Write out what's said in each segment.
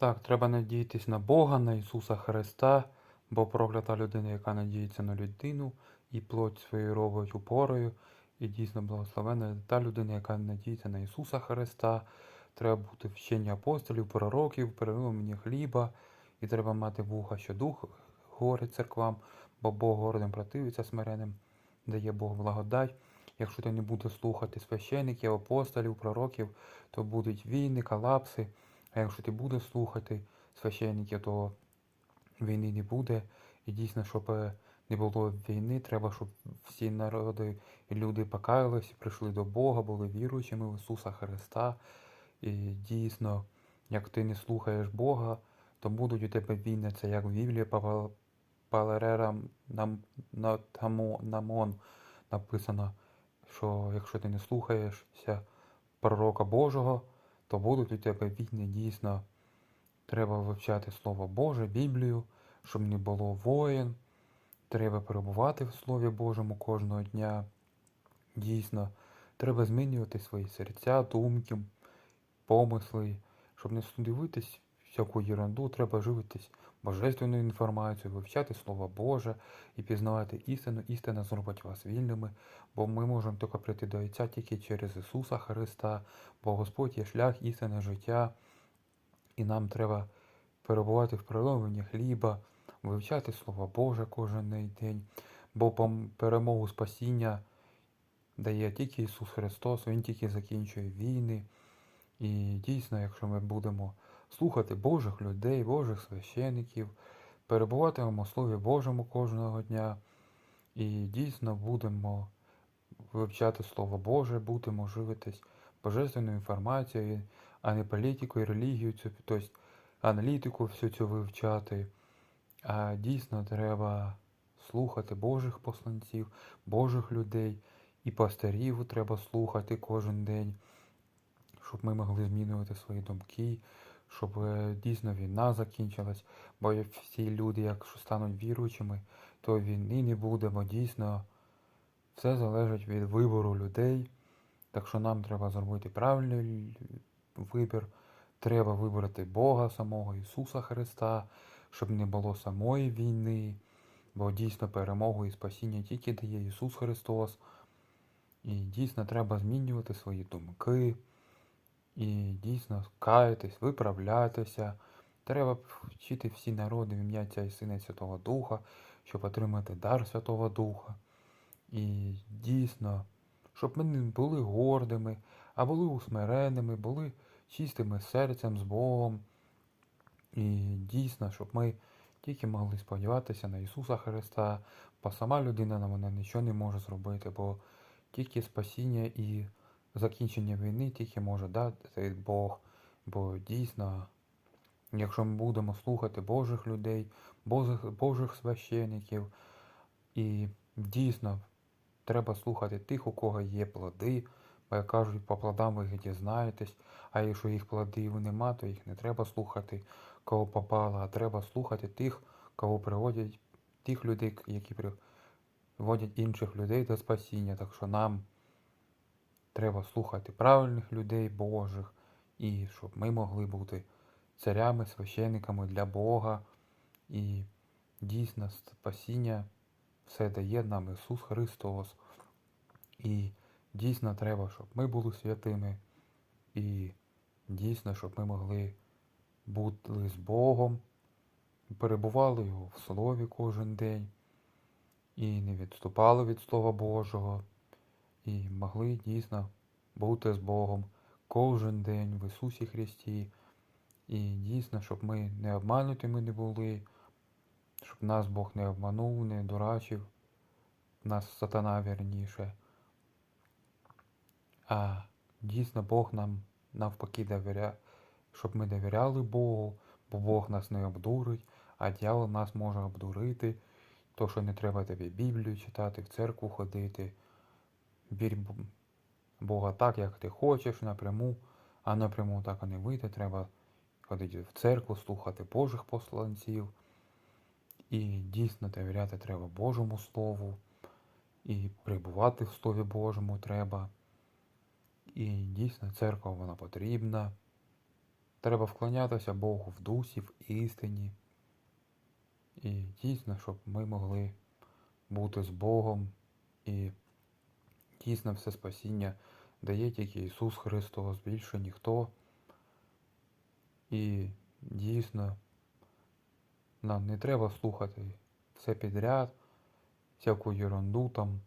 Так, треба надіятись на Бога, на Ісуса Христа, бо проклята людина, яка надіється на людину і плоть свою робить упорою. І дійсно благословена та людина, яка надіється на Ісуса Христа. Треба бути вчені апостолів, пророків, переломлення хліба, і треба мати вуха, що дух говорить церквам, бо Бог гордим противиться смиренним, дає Бог благодать. Якщо ти не будеш слухати священиків, апостолів, пророків, то будуть війни, колапси. А якщо ти будеш слухати священників, то війни не буде. І дійсно, щоб е, не було війни, треба, щоб всі народи і люди покаялись, прийшли до Бога, були віруючими в Ісуса Христа. І дійсно, як ти не слухаєш Бога, то будуть у тебе війни. Це як в Біблії Павел- нам, намон написано, що якщо ти не слухаєшся пророка Божого, то будуть у тебе війни дійсно. Треба вивчати Слово Боже, Біблію, щоб не було воїн. Треба перебувати в Слові Божому кожного дня. Дійсно, треба змінювати свої серця, думки, помисли, щоб не дивитись всяку ерунду, треба живитись божественною інформацією, вивчати Слово Боже і пізнавати істину. Істина зробить вас вільними, бо ми можемо тільки прийти до Отця тільки через Ісуса Христа, бо Господь є шлях, істини, життя. І нам треба перебувати в приломленні хліба, вивчати Слово Боже кожен день, бо перемогу спасіння дає тільки Ісус Христос, Він тільки закінчує війни. І дійсно, якщо ми будемо слухати Божих людей, Божих священиків, перебуватимемо в Слові Божому кожного дня, і дійсно будемо вивчати Слово Боже, будемо живитись божественною інформацією, а не політикою, релігією, цю, тобто аналітику всю цю вивчати. А дійсно треба слухати Божих посланців, Божих людей, і пастирів треба слухати кожен день, щоб ми могли змінювати свої думки, щоб е, дійсно війна закінчилась. Бо всі люди, якщо стануть віруючими, то війни не буде, бо дійсно все залежить від вибору людей. Так що нам треба зробити правильний вибір. Треба вибрати Бога самого, Ісуса Христа, щоб не було самої війни, бо дійсно перемогу і спасіння тільки дає Ісус Христос. І дійсно треба змінювати свої думки, і дійсно каятись, виправлятися. Треба вчити всі народи в ім'я Отця і Сина і Святого Духа, щоб отримати дар Святого Духа. І дійсно, щоб ми не були гордими, а були усмиреними, були чистими серцем з Богом. І дійсно, щоб ми тільки могли сподіватися на Ісуса Христа, бо сама людина на мене нічого не може зробити, бо тільки спасіння і закінчення війни тільки може дати Бог. Бо дійсно, якщо ми будемо слухати Божих людей, Божих, Божих священиків, і дійсно треба слухати тих, у кого є плоди, бо як кажуть, по плодам ви дізнаєтесь, а якщо їх плодів нема, то їх не треба слухати, кого попало, а треба слухати тих, кого приводять, тих людей, які приводять інших людей до спасіння. Так що нам треба слухати правильних людей Божих, і щоб ми могли бути царями, священниками для Бога. І дійсно спасіння все дає нам Ісус Христос. І дійсно треба, щоб ми були святими. І дійсно, щоб ми могли бути з Богом, перебували Його в Слові кожен день, і не відступали від Слова Божого, і могли дійсно бути з Богом кожен день в Ісусі Христі. І дійсно, щоб ми не обманутими не були, щоб нас Бог не обманув, не дурачив, нас сатана вірніше. А дійсно Бог нам навпаки довіряє, щоб ми довіряли Богу, бо Бог нас не обдурить, а дьявол нас може обдурити. То, що не треба тобі Біблію читати, в церкву ходити. Вірь Бога так, як ти хочеш, напряму, а напряму так і не вийде. Треба ходити в церкву, слухати Божих посланців. І дійсно довіряти треба Божому Слову. І перебувати в Слові Божому треба. І дійсно церква вона потрібна. Треба вклонятися Богу в дусі, в істині. І дійсно, щоб ми могли бути з Богом. І дійсно все спасіння дає тільки Ісус Христос, більше ніхто. І дійсно нам не треба слухати все підряд, всяку ерунду там,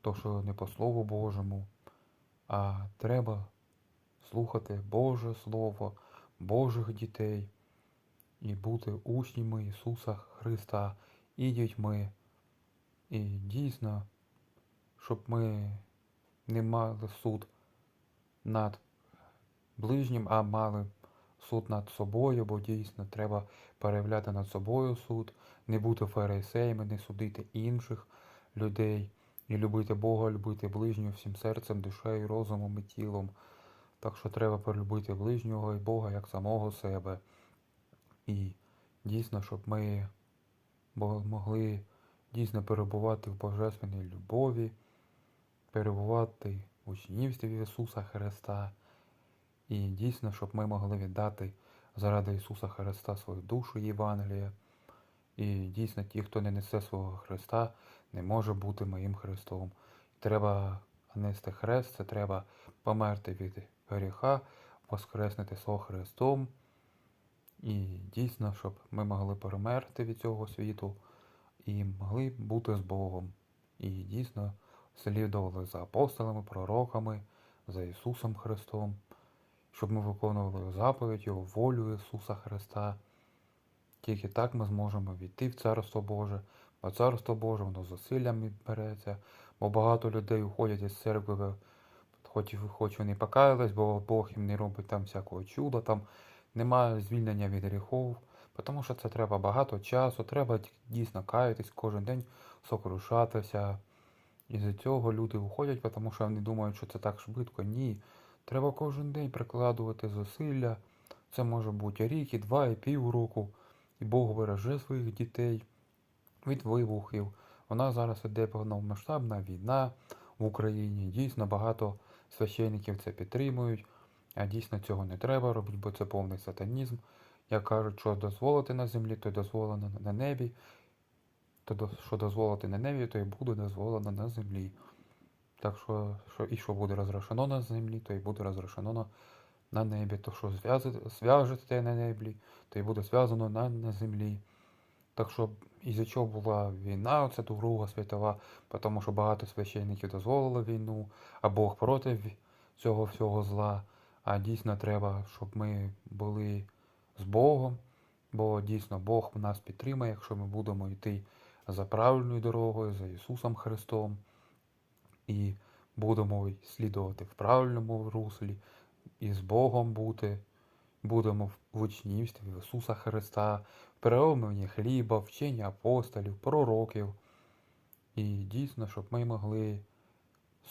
то, що не по Слову Божому, а треба слухати Боже Слово, Божих дітей і бути учнями Ісуса Христа і дітьми. І дійсно, щоб ми не мали суд над ближнім, а мали суд над собою, бо дійсно треба переявляти над собою суд, не бути фарисеями, не судити інших людей, і любити Бога, любити ближнього всім серцем, душею, розумом і тілом. Так що треба полюбити ближнього і Бога як самого себе. І дійсно, щоб ми могли дійсно перебувати в божественній любові, перебувати в учнівстві Ісуса Христа. І дійсно, щоб ми могли віддати заради Ісуса Христа свою душу Євангелія. І дійсно, ті, хто не несе свого Христа, не може бути моїм Христом. Треба нести хрест, це треба померти від гріха, воскреснути со Христом. І дійсно, щоб ми могли перемерти від цього світу і могли бути з Богом. І дійсно слідували за апостолами, пророками, за Ісусом Христом, щоб ми виконували заповідь Його волю Ісуса Христа. Тільки так ми зможемо війти в Царство Боже, бо Царство Боже, воно зусиллями береться, бо багато людей уходять із церкви, хоч, хоч вони покаялись, бо Бог їм не робить там всякого чуда, там немає звільнення від гріхов, тому що це треба багато часу, треба дійсно каятись кожен день, сокрушатися. І з цього люди уходять, тому що вони думають, що це так швидко. Ні. Треба кожен день прикладувати зусилля. Це може бути рік, і два, і пів року. І Бог береже своїх дітей від вибухів. Нас зараз іде повномасштабна війна в Україні. Дійсно, багато священників це підтримують. А дійсно цього не треба робити, бо це повний сатанізм. Як кажуть, що дозволити на землі, то дозволено на небі. То що дозволити на небі, то й буде дозволено на землі. Так що, що і що буде розрешено на землі, то й буде розрешено на, небі. То що зв'яжете на небі, то й буде зв'язано на, на землі. Так що із-за чого була війна, оця Друга світова, тому що багато священників дозволили війну, а Бог проти цього всього зла. А дійсно треба, щоб ми були з Богом, бо дійсно Бог нас підтримає, якщо ми будемо йти за правильною дорогою, за Ісусом Христом, і будемо слідувати в правильному руслі, і з Богом бути, будемо в учнівстві в Ісуса Христа, в переломленні хліба, вченні апостолів, пророків. І дійсно, щоб ми могли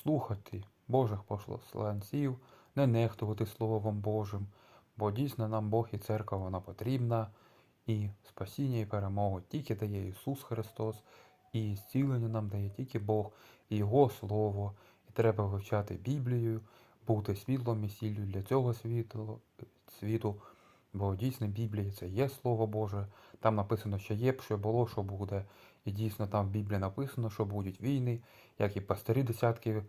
слухати Божих посланців, не нехтувати Словом Божим, бо дійсно нам Бог і церква вона потрібна, і спасіння і перемогу тільки дає Ісус Христос, і зцілення нам дає тільки Бог і Його Слово. І треба вивчати Біблію, бути світлом і сіллю для цього світу, світу. Бо дійсно Біблія це є Слово Боже. Там написано, що є, що було, що буде. І дійсно там в Біблії написано, що будуть війни, як і пастирі десятки,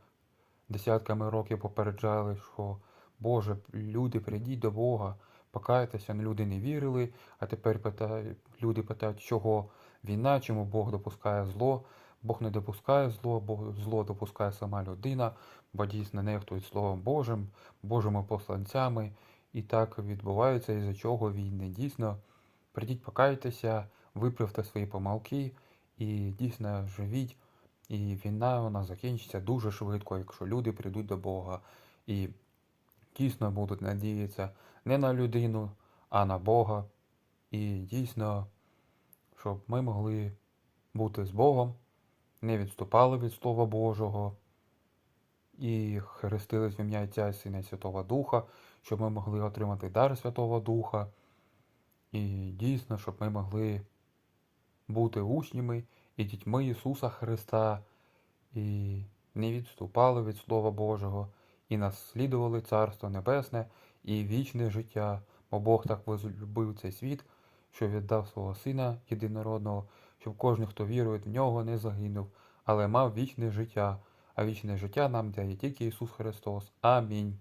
десятками років попереджали, що Боже, люди, прийдіть до Бога, покайтеся, ну, люди не вірили, а тепер питають, люди питають, чого війна, чому Бог допускає зло. Бог не допускає зло, бо зло допускає сама людина, бо дійсно нехтують Словом Божим, Божими посланцями. І так відбувається, із-за чого війни. Дійсно, прийдіть, покайтеся, виправте свої помилки і дійсно живіть. І війна вона закінчиться дуже швидко, якщо люди прийдуть до Бога і дійсно будуть надіятися не на людину, а на Бога. І дійсно, щоб ми могли бути з Богом, не відступали від Слова Божого і хрестились в ім'я Отця і Сина Святого Духа, щоб ми могли отримати дар Святого Духа. І дійсно, щоб ми могли бути учнями і дітьми Ісуса Христа, і не відступали від Слова Божого, і наслідували Царство Небесне і вічне життя, Бо Бог так возлюбив цей світ, що віддав свого Сина єдинородного, щоб кожен, хто вірує в нього, не загинув, але мав вічне життя. А вічне життя нам дає тільки Ісус Христос. Амінь.